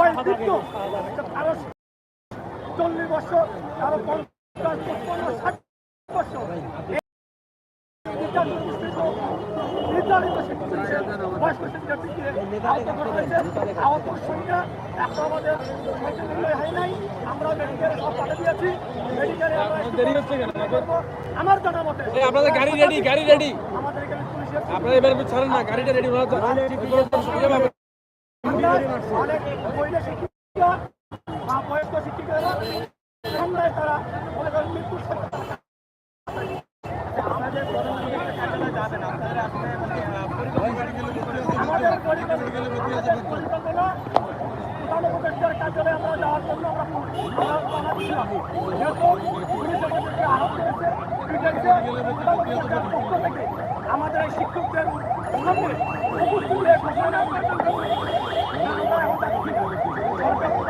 বয়বৃদ্ধ কারও চল্লিশ বছর কারও পঞ্চাশ পঞ্চান্ন ষাট বছর। নির্যাতন নিষ্পৃত নির্যাতিত শিক্ষার্থীদের বয়স্ক শিক্ষার্থীকে আহত করা হয়েছে। আহত সংখ্যা এখন আমাদের হয় নাই। আমরা মেডিকেলে সব পাঠিয়ে দিয়েছি। মেডিকেলে দেরি হচ্ছে কেন আমার জানা মতে আপনাদের গাড়ি রেডি গাড়ি রেডি আমাদের এখানে পুলিশের আপনারা এবার ছাড়েন না গাড়িটা রেডি ওরা অনেক মহিলা শিক্ষিকা বা বয়স্ক শিক্ষিকারা তারা মনে করেন আমাদের পক্ষ থেকে আমাদের শিক্ষকদের সামনে Thank you.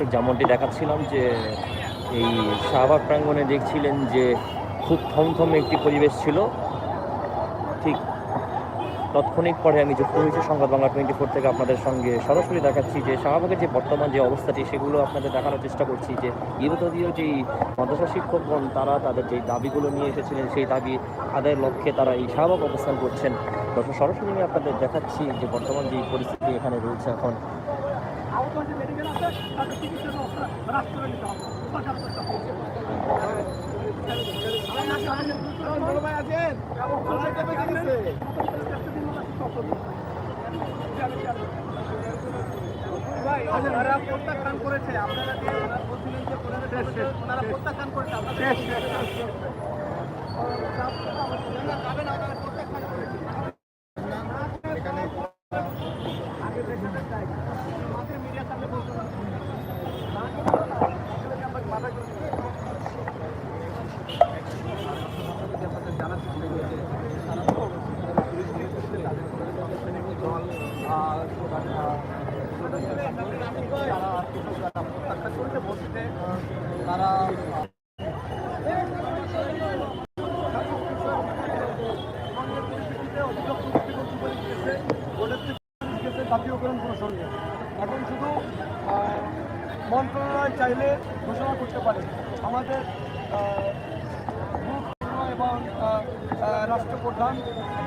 দর্শক, যেমনটি দেখাচ্ছিলাম যে এই শাহবাগ প্রাঙ্গণে দেখছিলেন যে খুব থমথমে একটি পরিবেশ ছিল। ঠিক তৎক্ষণিক পরে আমি যুক্ত হয়েছি সংবাদ বাংলা টোয়েন্টি ফোর থেকে আপনাদের সঙ্গে। সরাসরি দেখাচ্ছি যে শাহবাগের যে বর্তমান যে অবস্থাটি, সেগুলো আপনাদের দেখানোর চেষ্টা করছি যে বিগতদীয় যেই মাদ্রাসা শিক্ষকগণ, তারা তাদের যে দাবিগুলো নিয়ে এসেছিলেন, সেই দাবি আদায়ের লক্ষ্যে তারা এই শাহবাগ অবস্থান করছেন। দর্শক, সরাসরি আমি আপনাদের দেখাচ্ছি যে বর্তমান যে পরিস্থিতি এখানে রয়েছে এখন। তাদের চিকিৎসার ব্যবস্থা রাষ্ট্র নিতে হবে সরকার বড় ভাই প্রত্যাখ্যান করেছে আপনারা যে বলছিলেন যে প্রত্যাখ্যান করেছে আপনারা আপনারা প্রত্যাখ্যান করেছে আগে দেখাতে চাই আমাদের মিডিয়ার সামনে বলতে পারছি তারা জাতীয়করণ প্রসঙ্গে এখন শুধু মন্ত্রণালয় চাইলে ঘোষণা করতে পারে আমাদের এবং রাষ্ট্রপ্রধান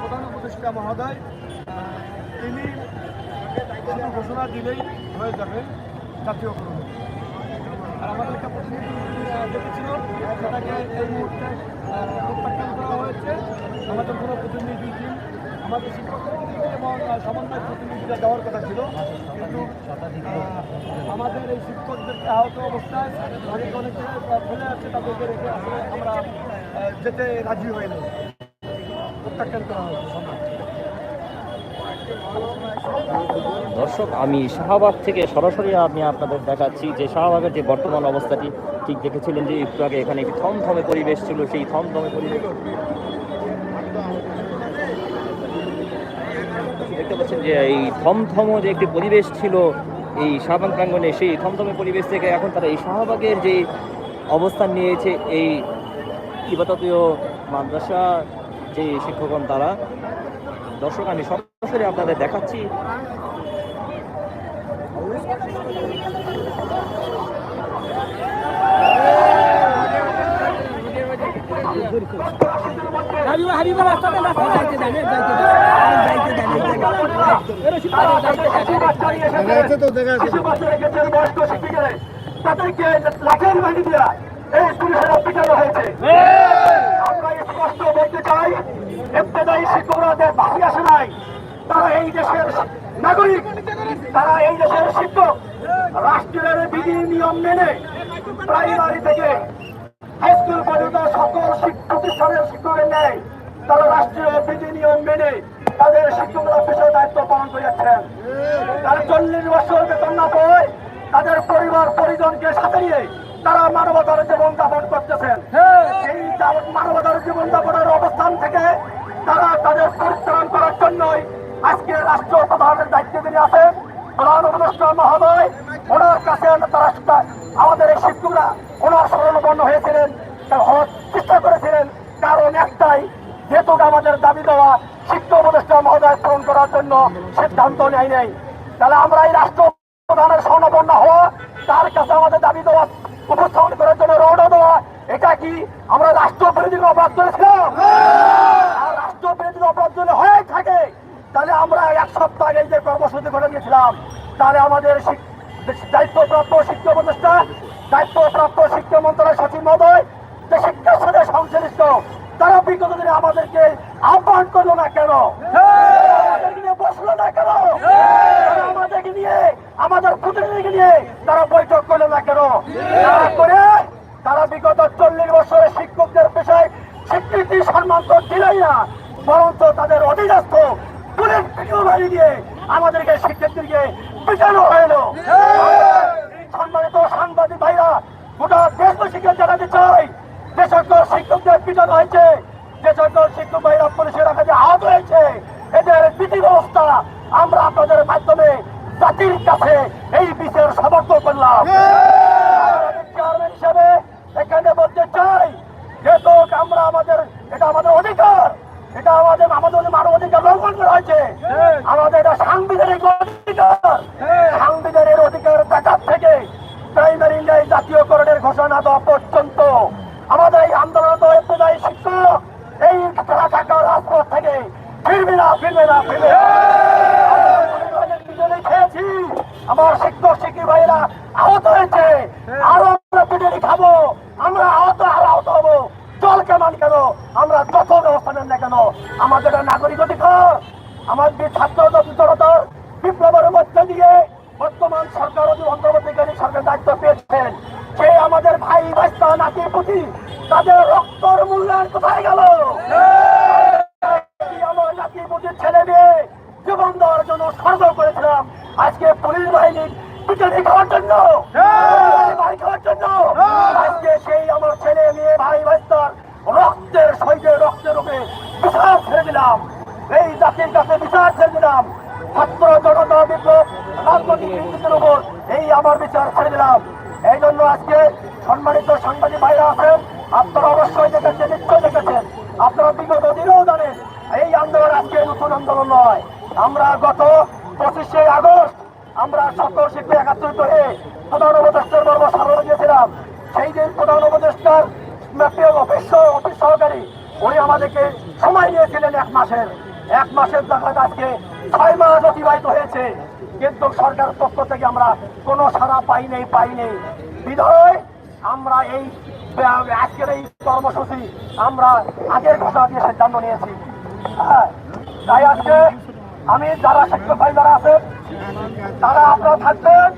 প্রধান উপদেষ্টা মহোদয় তিনি ঘোষণা দিলেই হয়ে যাবে জাতীয়করণ আর আমাদের একটা প্রতিনিধি দেখেছিল সেটাকে এই মুহূর্তে প্রত্যাখ্যান করা হয়েছে আমাদের কোনো প্রতিনিধি টিম আমাদের শিক্ষক এবং সমন্বয় প্রতিনিধিরা যাওয়ার কথা ছিল। কিন্তু আমাদের এই শিক্ষকদেরকে আহত অবস্থায় অনেক অনেকে ফেলে আছে, তাদেরকে রেখে আসলে আমরা যেতে রাজি হয়ে প্রত্যাখ্যান করা হয়েছে দর্শক, আমি শাহবাগ থেকে সরাসরি আমি আপনাদের দেখাচ্ছি যে শাহবাগের যে বর্তমান অবস্থাটি, ঠিক দেখেছিলেন যে একটু আগে এখানে একটি থমথমে পরিবেশ ছিল, সেই থমথমে পরিবেশ দেখতে পাচ্ছেন যে এই থমথম যে একটি পরিবেশ ছিল এই শাহবাগ প্রাঙ্গনে সেই থমথমে পরিবেশ থেকে এখন তারা এই শাহবাগের যে অবস্থান নিয়েছে, এই কিবাতীয় মাদ্রাসা যে শিক্ষকগণ তারা, দর্শক আমি সরাসরি আপনাদের দেখাচ্ছি। আমাদের হাবিবা তাদেরকে লাখের বাহিনী দিয়া এই পুলিশেরা পিটানো হয়েছে। আমরা স্পষ্ট বলতে চাই ইবতেদায়ী শিক্ষকরা বাকি আসে নাই। তারা এই দেশের নাগরিক তারা এই দেশের শিক্ষক। রাষ্ট্রের বিধি নিয়ম মেনে প্রাইমারি থেকে হাই স্কুল পর্যন্ত সকল শিক্ষা শিক্ষকের নেয় তারা রাষ্ট্রীয় বিধি মেনে তাদের শিক্ষকরা পেশার দায়িত্ব পালন করে তারা চল্লিশ বছর তাদের পরিবার, পরিজনকে সাথে নিয়ে তারা মানবতার জীবন যাপন করতেছেন। এই মানবতার জীবন যাপনের অবস্থান থেকে তারা তাদের পরিত্রাণ করার জন্যই আজকে রাষ্ট্র প্রধানের দায়িত্বে তিনি আছেন। প্রধান উপদেষ্টা মহোদয় তারা আমাদের এই শিক্ষকরা ওনার স্মরণপন্ন হয়েছিলেন। হওয়ার চেষ্টা করেছিলেন। কারণ একটাই যেহেতু আমাদের দাবি দেওয়া শিক্ষা উপদেষ্টা মহোদয় পূরণ করার জন্য সিদ্ধান্ত নেয় নেই। তাহলে আমরা এই রাষ্ট্র প্রধানের স্বর্ণপন্ন হওয়া তার কাছে আমাদের দাবি দেওয়া উপস্থাপন করার জন্য রওনা দেওয়া এটা কি আমরা রাষ্ট্র বিরোধী অপরাধ করেছিলাম? আর রাষ্ট্র অপরাধ যদি হয়ে থাকে তাহলে আমরা এক সপ্তাহ আগে যে কর্মসূচি করে দিয়েছিলাম তাহলে আমাদের দায়িত্বপ্রাপ্ত শিক্ষা উপদেষ্টা দায়িত্বপ্রাপ্ত শিক্ষা মন্ত্রণালয় সচিব মহোদয় যে শিক্ষার সাথে সংশ্লিষ্ট বিগত আমাদেরকে আহ্বান করল না কেন? আমাদেরকে নিয়ে বসল না কেন? আমাদের প্রতিনিধিকে নিয়ে তারা বৈঠক করল না কেন? করে তারা বিগত চল্লিশ বছরের শিক্ষকদের পেশায় স্বীকৃতি সম্মান তো দিলই না তাদের অধীনস্থ পুলিশ দিয়ে আমাদেরকে শিক্ষার্থীকে পিছানো হইল সম্মানিত সাংবাদিক ভাইরা, গোটা দেশবাসীকে জানাতে চাই সকল শিক্ষকদের পিছানো হয়েছে। সকল শিক্ষক ভাইরা পুলিশের কাছে আহত হয়েছে এদের বিধি ব্যবস্থা আমরা আপনাদের মাধ্যমে জাতির কাছে এই বিষয়ের সমর্থন করলাম। চেয়ারম্যান হিসেবে এখানে বলতে চাই যেহেতু আমরা আমাদের এটা আমাদের অধিকার এটা আমাদের আমাদের মানব অধিকার লঙ্ঘন করা হয়েছে। আমাদের এটা সাংবিধানিক অধিকার। সাংবিধানিক অধিকার দেখার থেকে প্রাইমারি জাতীয়করণের ঘোষণা দেওয়া পর্যন্ত আমাদের এই আন্দোলন শিক্ষক রাজপথ থেকে ফিরবে না ফিরবে না ফিরবে না। খেয়েছি আমার শিক্ষক শিক্ষিক ভাইরা আহত হয়েছে আরও আমরা বিজয়ী খাব আমরা আহত আর আহত হব জল কেমন কেন আমরা যত ব্যবস্থা নেন না কেন আমাদের এটা নাগরিক অধিকার আমাদের ছাত্র জনতার বিপ্লবের মধ্যে দিয়ে বর্তমান সরকার অধীন অন্তর্বর্তীকালীন সরকার দায়িত্ব পেয়েছেন সে আমাদের ভাই ভাইস্তা নাতির প্রতি তাদের রক্তর মূল্যায়ন কোথায় গেল এই আমার জাতির প্রতি ছেলে মেয়ে জীবন দেওয়ার জন্য সর্ব করেছিলাম আজকে পুলিশ বাহিনীর পিছনে খাওয়ার জন্য বাড়ি খাওয়ার জন্য আজকে সেই আমার ছেলে মেয়ে ভাই ভাইস্তার রক্তের শহীদের রক্তের উপরে বিচার ছেড়ে দিলাম এই জাতির কাছে বিচার ছেড়ে দিলাম ছাত্র জনতা বিপ্লব রাজনৈতিক বিন্দুদের উপর এই আমার বিচার ছেড়ে দিলাম এই জন্য আজকে সম্মানিত সাংবাদিক ভাইরা আছেন আপনারা অবশ্যই দেখেছেন নিশ্চয় দেখেছেন আপনারা বিগত দিনেও জানেন এই আন্দোলন আজকে নতুন আন্দোলন নয় আমরা গত পঁচিশে আগস্ট আমরা সকল শিক্ষক একাত্রিত হয়ে প্রধান উপদেষ্টার বর্ব সামনে দিয়েছিলাম সেই দিন প্রধান উপদেষ্টার প্রিয় অফিস অফিস সহকারী উনি আমাদেরকে সময় নিয়েছিলেন এক মাসের। এক মাসের জায়গায় আজকে ছয় মাস অতিবাহিত হয়েছে। কিন্তু সরকার পক্ষ থেকে আমরা কোনো সারা পাই নেই পাই নেই। বিধায় আমরা এই আজকের এই কর্মসূচি আমরা আগের ঘোষণা দিয়ে সিদ্ধান্ত নিয়েছি। হ্যাঁ, তাই আজকে আমি যারা শিক্ষক ভাই যারা আছেন তারা আপনারা থাকবেন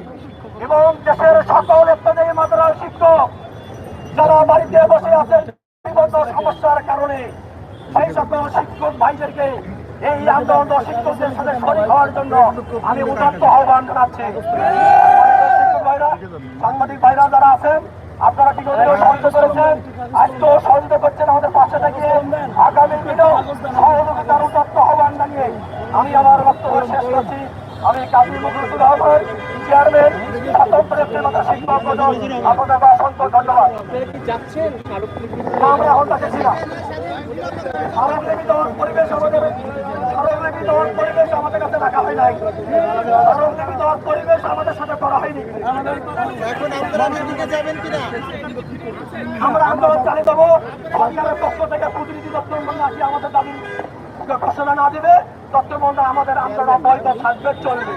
এবং দেশের সকল ইত্যাদি মাত্রার শিক্ষক যারা বাড়িতে বসে আছেন সমস্যার কারণে সেই সকল শিক্ষক ভাইদেরকে এই আন্দোলন শিক্ষকদের সাথে শরীর হওয়ার জন্য আমি উদাত্ত আহ্বান জানাচ্ছি। শিক্ষক ভাইরা সাংবাদিক ভাইরা যারা আছেন আপনারা কি সহযোগিতা করেছেন? আজকেও সহযোগিতা করছেন আমাদের পাশে থেকে আগামী দিনেও সহযোগিতার উদাত্ত আহ্বান জানিয়ে আমি আমার বক্তব্য শেষ করছি। আমি কাজী মুখুল রহমান চেয়ারম্যান স্বাতন্ত্র শ্রীমতা শিক্ষক আপনাদের অসংখ্য ধন্যবাদ। আমরা এখন স্মারকলিপি দেওয়ার পরিবেশ আমাদের স্মারকলিপি দেওয়ার পরিবেশ আমাদের কাছে সাথে রাখা হয় নাই। কারণ দেবী দেওয়ার পরিবেশ আমাদের সাথে করা হয়নি। এখন আন্দোলনের দিকে যাবেন কিনা? আমরা আন্দোলন চালিয়ে দেবো। সরকারের পক্ষ থেকে প্রতিনিধি দপ্তর আসি আমাদের দাবি ঘোষণা না দেবে মন্ডল আমাদের আন্দোলন অব্যাহত থাকবে চলবে।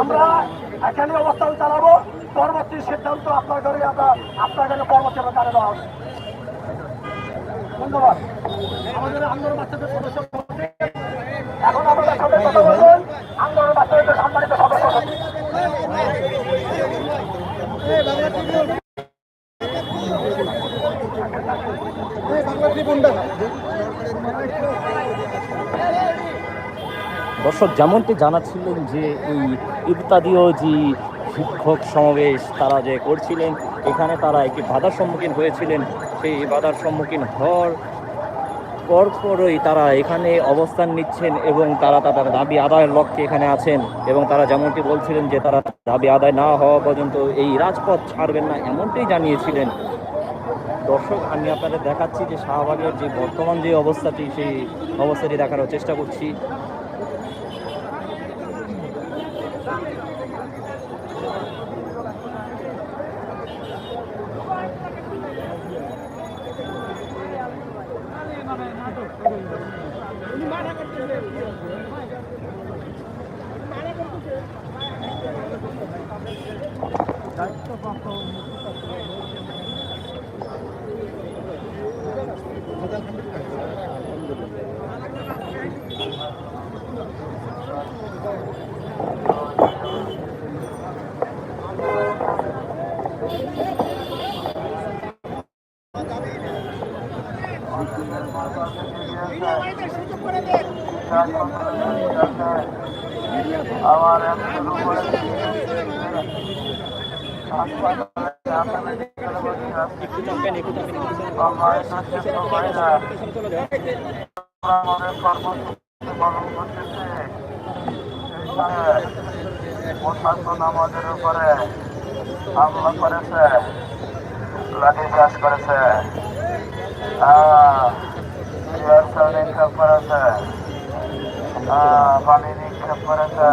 আমরা এখানে অবস্থান চালাবো পরবর্তী সিদ্ধান্ত আপনার ঘরে আমরা আপনার ঘরে পরবর্তী আমরা দেওয়া হবে। ধন্যবাদ। আমাদের আন্দোলন বাচ্চাদের সদস্য এখন সাথে কথা বলবেন আন্দোলন বাচ্চাদের সম্মানিত সদস্য বাংলা দর্শক, যেমনটি জানাচ্ছিলেন যে এই ইত্যাদিও যে শিক্ষক সমাবেশ তারা যে করছিলেন, এখানে তারা একটি বাধার সম্মুখীন হয়েছিলেন। সেই বাধার সম্মুখীন হওয়ার পরপরই তারা এখানে অবস্থান নিচ্ছেন এবং তারা তাদের দাবি আদায়ের লক্ষ্যে এখানে আছেন এবং তারা যেমনটি বলছিলেন যে তারা দাবি আদায় না হওয়া পর্যন্ত এই রাজপথ ছাড়বেন না এমনটাই জানিয়েছিলেন। দর্শক, আমি আপনাদের দেখাচ্ছি যে শাহবাগের যে বর্তমান যে অবস্থাটি, সেই অবস্থাটি দেখানোর চেষ্টা করছি। আমার একটু চাপেন একটু চাপেন উপরে হামলা করেছে, লাঠি চাষ করেছে নিক্ষেপ করেছে পানি নিক্ষেপ করেছে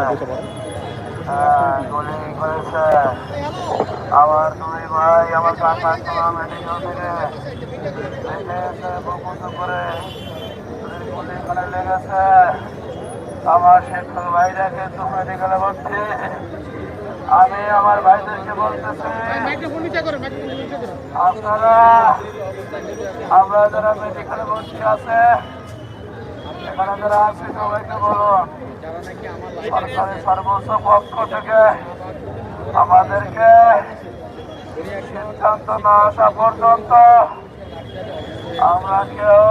গুলি করেছে। আমার দুই ভাই, আমার কাকা সোনা মেডিকেল থেকে বকুত করে গুলি করে লেগেছে। আমার শিক্ষক ভাইরাকে তো মেডিকেলে ভর্তি। আমি আমার ভাইদেরকে বলতেছি আপনারা আমরা যারা মেডিকেলে ভর্তি আছে এখানে যারা আছে সবাইকে বলুন সরকারের সর্বোচ্চ পক্ষ থেকে আমাদেরকে সিদ্ধান্ত না আসা পর্যন্ত আমরা কেউ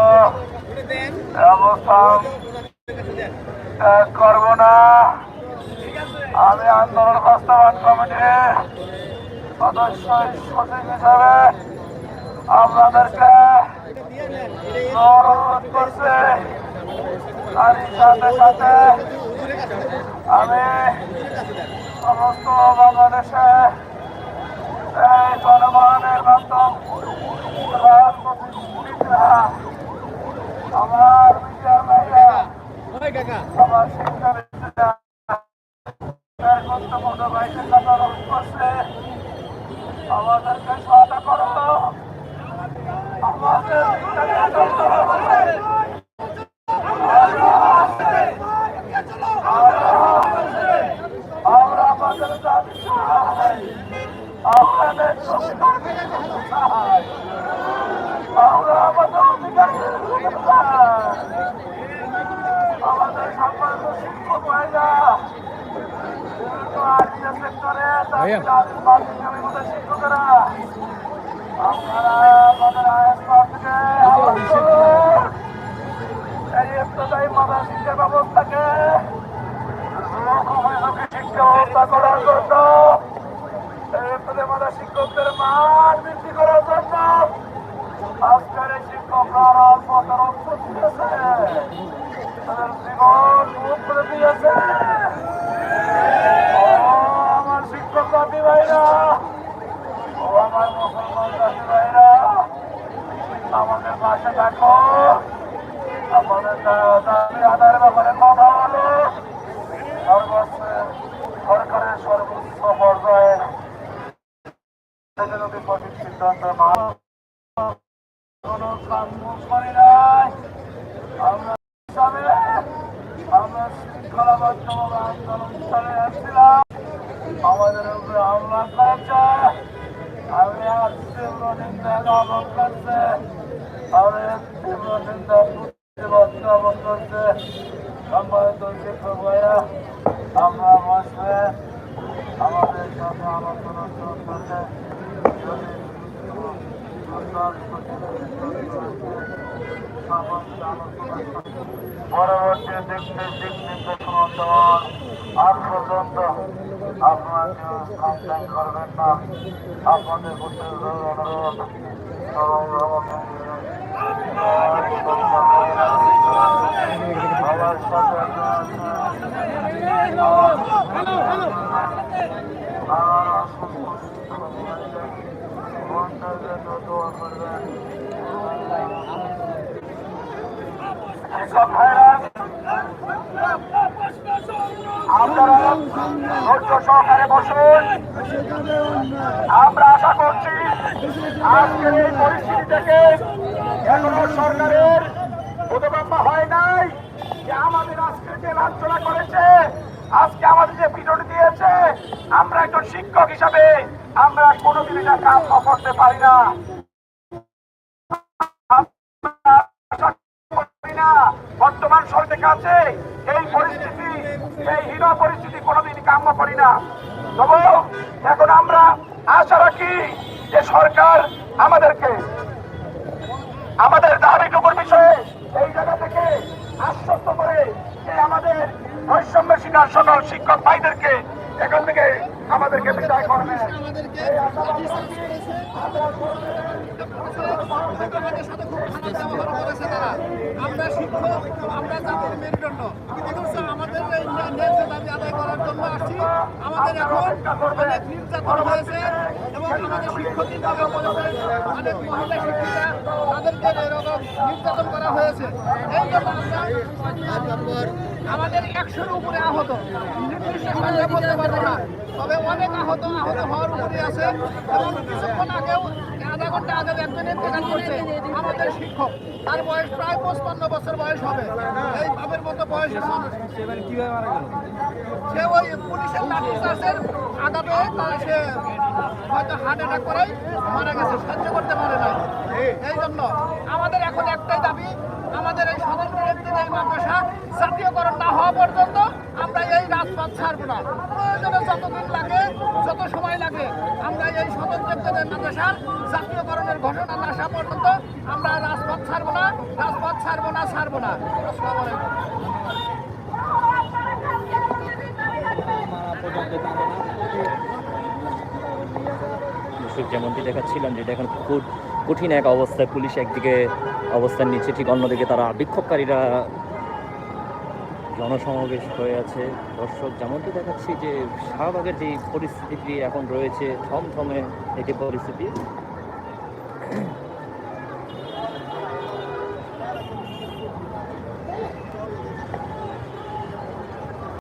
অবস্থান করব না। আমি আন্দোলন বাস্তবায়ন কমিটির সদস্য সচিব হিসাবে আপনাদেরকে অনুরোধ করছি, তারই সাথে সাথে আমি সমস্ত বাংলাদেশে এই জনগণের মাধ্যম আমার বিচার আমার শিক্ষাবিদরা আমাদেরকে সহায়তা করো আমাদের। আমরা আমাদের অধিকার চাই। আমাদের সম্মানিত শিক্ষক ভাইরা বিভিন্ন আর্থিক সেক্টরে আদিবাসী জমিগত শিক্ষকেরা আপনারা আমাদের আয়ের থেকে আহ্বান করুন। এই ইফতদায়ী মাদা শিক্ষা ব্যবস্থাকে শিক্ষা করার জন্য মাদা শিক্ষকদের মান বৃদ্ধি করার জন্য আজকের শিক্ষকরা রাজপথের অংশ দিয়েছে তাদের জীবন মুখ করে দিয়েছে ও আমার শিক্ষক জাতি ভাইরা ও আমার মুসলমান জাতি ভাইরা আমাদের পাশে থাকো আমাদের দাবি আদায়ের ব্যাপারে কথা হলো সর্বোচ্চ সরকারের সর্বোচ্চ পর্যায়ে যদি সঠিক সিদ্ধান্ত না কোনো কাম্য করি নাই আমরা হিসাবে আমরা শৃঙ্খলাবদ্ধভাবে আন্দোলন আজ নিন্দা করছে আমি তীব্র নিন্দা প্রতিবাদ জ্ঞাপন করছে সম্মানিত শিক্ষক ভাইয়া আমরা বসবে আমাদের সাথে আলোচনা চলতেছে পরবর্তী দিক দিক নির্দেশনা আজ পর্যন্ত আপনারা কমপ্লেন করবেন না আপনাদের অনুরোধ সবার সাথে আপনারা ধৈর্য সহকারে আমরা আশা করছি আজকের এই সরকারের বোধগম্য হয় নাই যে আমাদের আজকে যে করেছে, আজকে আমাদের যে পিটন দিয়েছে, আমরা একজন শিক্ষক হিসাবে আমরা কোনোদিন এটা কাম করতে পারি না। বর্তমান সরকারের কাছে এই হীন পরিস্থিতি কোনোদিন কাম্য করি না তবে এখন আমরা আশা রাখি যে সরকার আমাদেরকে, আমাদের দাবিটুকুর বিষয়ে এই জায়গা থেকে আশ্বস্ত করে যে আমাদের বৈষম্য শিকার সকল শিক্ষক ভাইদেরকে এখান থেকে আমাদেরকে বিদায় করবে। আমরা শিক্ষক, আমরা জাতির মেরুদণ্ড আমাদের করার জন্য আসছি আমাদের এখন অনেক নির্যাতন হয়েছে এবং আমাদের শিক্ষকই ভাবে বলেছে অনেক মহিলা শিক্ষিকা তাদেরকে এরকম নির্যাতন করা হয়েছে এই জন্য আমরা আমাদের একশোর উপরে আহত নির্দিষ্ট সংখ্যা না তবে অনেক আহত আহত হওয়ার উপরে আছে এবং কিছুক্ষণ আধা ঘণ্টা আগে একজন ইন্তেকাল করছে, আমাদের শিক্ষক। তার বয়স প্রায় পঁচপান্ন বছর বয়স হবে। এই বাবের মতো বয়সের মানুষ সে ওই পুলিশের লাঠি চার্জের আঘাতে তার সে হয়তো হার্ট অ্যাটাক করাই মারা গেছে, সহ্য করতে পারে না এই জন্য আমাদের এখন একটাই দাবি, আমাদের এই ব্যক্তির এই মাদ্রাসা জাতীয়করণ না হওয়া পর্যন্ত আমরা এই রাজপথ ছাড়বো না। প্রয়োজনে যতদিন লাগে, যত সময় লাগে, আমরা এই ব্যক্তিদের মাদ্রাসার জাতীয়করণের ঘোষণা না আসা পর্যন্ত আমরা রাজপথ ছাড়বো না, রাজপথ ছাড়বো না ছাড়বো না। যেমনটি দেখাচ্ছিলাম যেটা এখন কঠিন এক অবস্থায় পুলিশ একদিকে অবস্থান নিচ্ছে, ঠিক অন্যদিকে তারা বিক্ষোভকারীরা জনসমাবেশ হয়ে আছে। দর্শক, যেমনটি দেখাচ্ছি যে শাহবাগের যে পরিস্থিতিটি এখন রয়েছে, থমথমে একটি পরিস্থিতি।